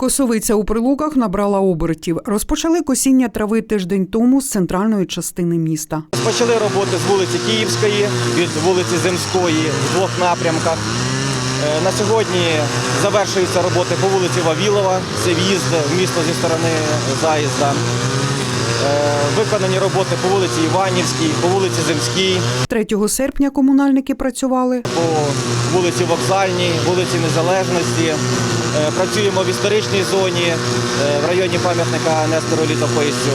Косовиця у прилуках набрала обертів. Розпочали косіння трави тиждень тому з центральної частини міста. Почали роботи з вулиці Київської, від вулиці Земської в двох напрямках. Е, На сьогодні завершуються роботи по вулиці Вавілова, це в'їзд в місто зі сторони заїзда. Е, Виконані роботи по вулиці Іванівській, по вулиці Земській, 3 серпня комунальники працювали. по вулиці Вокзальній, вулиці Незалежності. Е, Працюємо в історичній зоні е, в районі пам'ятника Нестору Літописцю.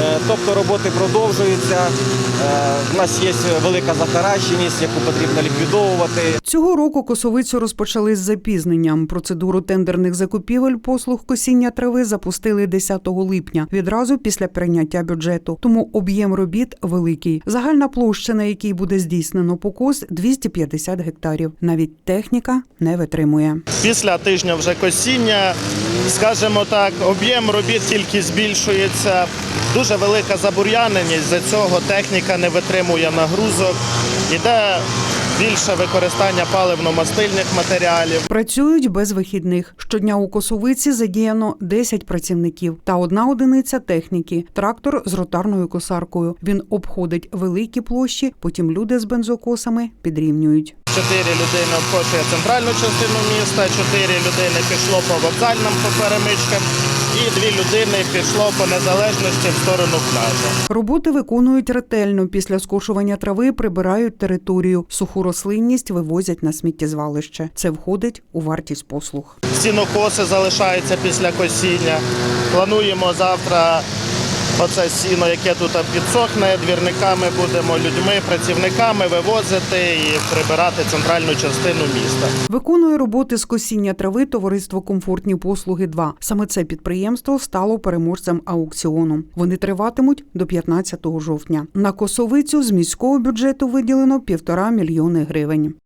Е, Тобто роботи продовжуються. Е, У нас є велика захаращеність, яку потрібно ліквідовувати. Цього року косовицю розпочали з запізненням. Процедуру тендерних закупівель послуг косіння трави запустили 10 липня, відразу після прийняття бюджету. Тому об'єм робіт великий. Загальна площа, на якій буде здійснено покос, 250 гектарів. Навіть техніка не витримує. Після тижня вже косіння, скажімо так, об'єм робіт тільки збільшується. Дуже велика забур'яненість, за цього техніка не витримує нагрузок. Іде більше використання паливно-мастильних матеріалів. Працюють без вихідних. Щодня у Косовиці задіяно 10 працівників та одна одиниця техніки трактор з ротарною косаркою. Він обходить великі площі, потім люди з бензокосами підрівнюють. Чотири людини обкошує центральну частину міста, чотири людини пішло по вокзальним по перемичкам, і дві людини пішло по незалежності в сторону пляжу. Роботи виконують ретельно. Після скошування трави прибирають територію. Суху рослинність вивозять на сміттєзвалище. Це входить у вартість послуг. Сінокоси залишаються після косіння. Плануємо завтра оце сіно, яке тут підсохне, двірниками будемо людьми, працівниками вивозити і прибирати центральну частину міста. Виконує роботи з косіння трави товариство Комфортні послуги 2 Саме це підприємство стало переможцем аукціону. Вони триватимуть до 15 жовтня. На косовицю з міського бюджету виділено півтора мільйони гривень.